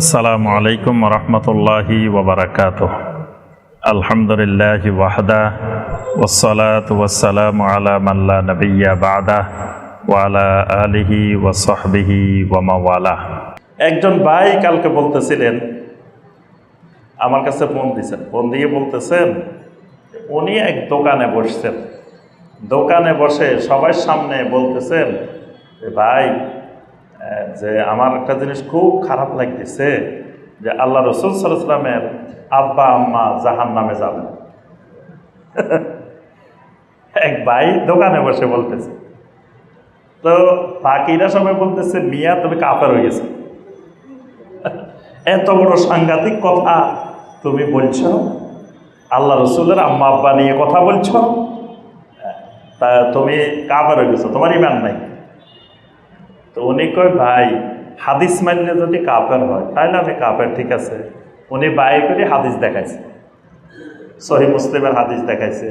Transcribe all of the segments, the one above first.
আসসালামু আলাইকুম রহমতুল্লাহি ওবরাকাত আলহামদুলিল্লাহ ওয়াহদা ওসলাত ওয়াসালাম আলা মাল্লা নবিয়া বাদা ওয়ালা আলিহি ওয়াসহবিহি ওয়ামাওয়ালা একজন ভাই কালকে বলতেছিলেন, আমার কাছে ফোন দিয়েছেন ফোন দিয়ে বলতেছেন, উনি এক দোকানে বসছেন। দোকানে বসে সবার সামনে বলতেছেন ভাই যে আমার একটা জিনিস খুব খারাপ লাগতেছে যে আল্লাহ রসুল সাল্লামের আব্বা, আম্মা জাহান নামে যাবেন এক ভাই দোকানে বসে বলতেছে। তো বাকিরা সবাই বলতেছে, মিয়া, তুমি কাপের হয়ে গেছে। এত বড় সাংঘাতিক কথা তুমি বলছো? আল্লাহ রসুলের আম্মা, আব্বা নিয়ে কথা বলছো? তা তুমি কাপের হয়ে গেছো, তোমার ইমান নাই। তো উনি কয়, ভাই, হাদিস মানলে যদি কাপের হয়, তাহলে আমি কাপের ঠিক আছে? উনি বাই করে হাদিস দেখাইছে। সহি মুসলিমের হাদিস দেখাইছে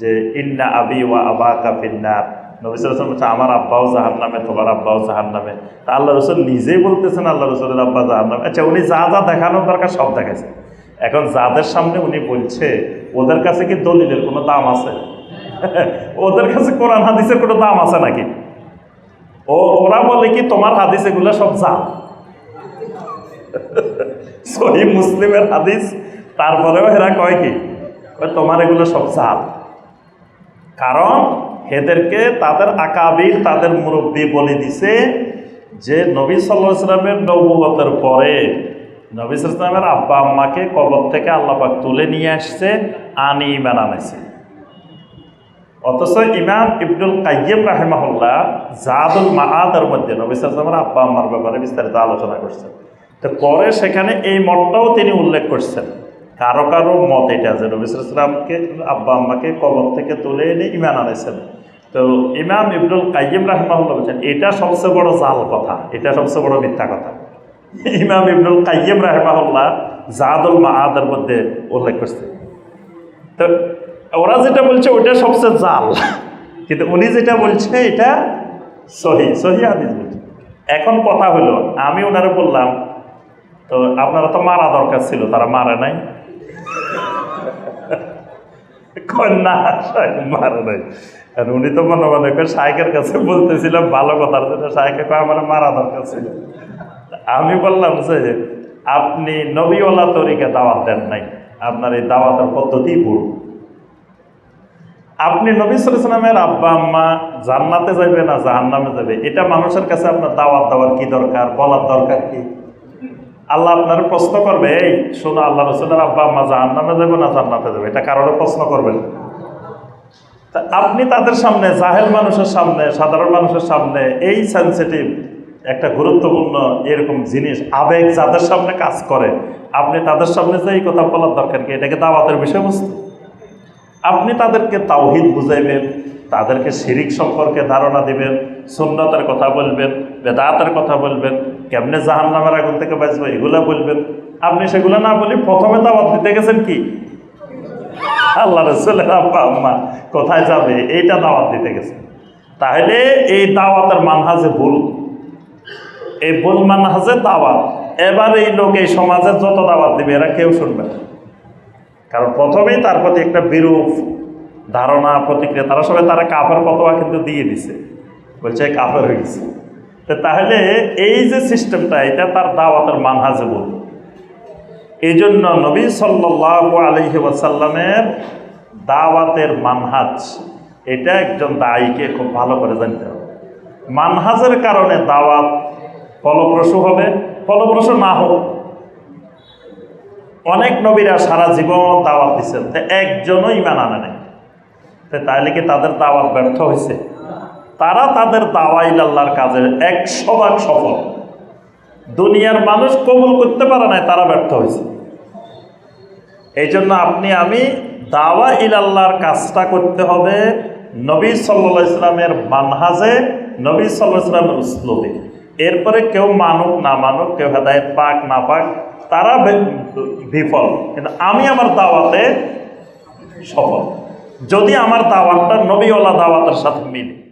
যে, ইন্না আবি ওয়া আবা কাফিন্নার নবিসাম বলছে, আমার আব্বাও জাহান নামে তোমার আব্বাও জাহান নামে তা আল্লাহ রসুল নিজেই বলতেছেন, আল্লাহ রসুলের আব্বা জাহান নামে আচ্ছা উনি যা যা দেখানোর দরকার সব দেখাইছে। এখন যাদের সামনে উনি বলছে, ওদের কাছে কি দলিলের কোনো দাম আছে? ওদের কাছে কোরআন, হাদিসের কোনো দাম আছে নাকি? ও, ওরা বলে কি, তোমার হাদিস এগুলো সব জাল। সহি মুসলিমের হাদিস, তারপরেও এরা কয় কি তোমার এগুলো সব জাল। কারণ হেদেরকে তাদের আকাবির তাদের মুরব্বী বলে দিছে যে, নবী সাল্লাহ ইসলামের নবুগতের পরে নবী ইসলামের আব্বা আম্মাকে কবর থেকে আল্লাপাক তুলে নিয়ে আসছে আনি ইমান আনাইছে অথচ ইমাম ইবনুল কাইয়িম রাহেমাহুল্লাহ জাদুল মাহাদের মধ্যে নবী সাল্লামের আব্বা আম্মার ব্যাপারে বিস্তারিত আলোচনা করছেন। তো পরে সেখানে এই মতটাও তিনি উল্লেখ করছেন। কারও কারও মত এটা যে নবী সাল্লামকে আব্বা আম্মাকে কবর থেকে তুলে এনে ইমান আনাইছেন তো ইমাম ইবনুল কাইয়িম রাহমাহুল্লাহ বলছেন, এটা সবচেয়ে বড় জাল কথা, এটা সবচেয়ে বড় মিথ্যা কথা। ইমাম ইবনুল কাইয়িম রাহমাহুল্লাহ জাদুল মাহাদের মধ্যে উল্লেখ করছে তো ওরা যেটা বলছে ওটা সবচেয়ে জাল। কিন্তু উনি যেটা বলছে, এটা সহি সহি হাদিস এখন কথা হলো, আমি ওনারে বললাম, তো আপনারা তো মারা দরকার ছিল, তারা মারে নাই? না মারে নাই। আর উনি তো মনে মনে করে শাহেকের কাছে বলতেছিলাম, ভালো কথার জন্য শাহেকে কয়, আমার মারা দরকার ছিল। আমি বললাম যে, আপনি নবীওয়ালা তরিকে দাওয়াত দেন নাই। আপনার এই দাওয়াতের পদ্ধতি ভুল। আপনি নবী সালামের আব্বা, আম্মা জান্নাতে যাবে না জাহান্নামে যাবে এটা মানুষের কাছে আপনার দাওয়াত দেওয়ার কি দরকার, বলার দরকার কি? আল্লাহ আপনার প্রশ্ন করবে, এই, শোনো আল্লাহ রসুলের আব্বা, আম্মা জাহান্নামে যাবে না জান্নাতে যাবে এটা কারোর প্রশ্ন করবেন তা আপনি তাদের সামনে, জাহেল মানুষের সামনে, সাধারণ মানুষের সামনে এই সেন্সিটিভ একটা গুরুত্বপূর্ণ এরকম জিনিস, আবেগ যাদের সামনে কাজ করে, আপনি তাদের সামনে যে এই কথা বলার দরকার কি? এটাকে দাওয়াতের বিষয়বস্তু। আপনি তাদেরকে তাওহিদ বুঝাইবেন, তাদেরকে শিরিক সম্পর্কে ধারণা দিবেন, সুন্নতের কথা বলবেন, বেদাতের কথা বলবেন, কেমনে জাহান নামের আগুন থেকে বাঁচবে এগুলো বলবেন। আপনি সেগুলো না বলে প্রথমে দাওয়াত দিতে গেছেন কি? আল্লাহ রসুলের আব্বা, আম্মা, কোথায় যাবে? এইটা দাওয়াত দিতে গেছে তাহলে এই দাওয়াতের মানহাজে ভুল। এই ভুল মানহাজে দাওয়াত। এবার এই লোক এই সমাজে যত দাওয়াত দিবে, এরা কেউ শুনবে না। কারণ প্রথমেই তার প্রতি একটা বিরূপ ধারণা, প্রতিক্রিয়া, তারা সবাই তারা কাফের কতবা কিন্তু দিয়ে দিছে। বলছে কাফের হয়ে গেছে। তো তাহলে এই যে সিস্টেমটা, এটা তার দাওয়াতের মানহাজে বল। এই জন্য নবী সাল্লাহ আলহি ওয়াসাল্লামের দাওয়াতের মানহাজ, এটা একজন দায়ীকে খুব ভালো করে জানতে হবে। মানহাজের কারণে দাওয়াত ফলপ্রসূ হবে, ফলপ্রসূ না হোক অনেক নবীরা সারা জীবন দাওয়াত দিচ্ছেন তো একজনও ইমান আনে নাই। তো তাহলে কি তাদের দাওয়াত ব্যর্থ হয়েছে তারা তাদের দাওয়াইল আল্লাহর কাজে একশো ভাগ সফল। দুনিয়ার মানুষ কবুল করতে পারে নাই, তারা ব্যর্থ হয়েছে এই জন্য আপনি, আমি দাওয়া ইলাল্লাহর কাজটা করতে হবে নবী সাল্লা ইসলামের মানহাজে, নবী সাল্লাহ ইসলামের উসলুবে এরপরে কেউ মানুক না মানুক, কেউ হেদায়ত পাক না পাক তারা বিফল। কিন্তু আমি আমার দাওয়াতে সফল। যদি আমার দাওয়াতটা নবীওয়ালা দাওয়াতের সাথে মিলে।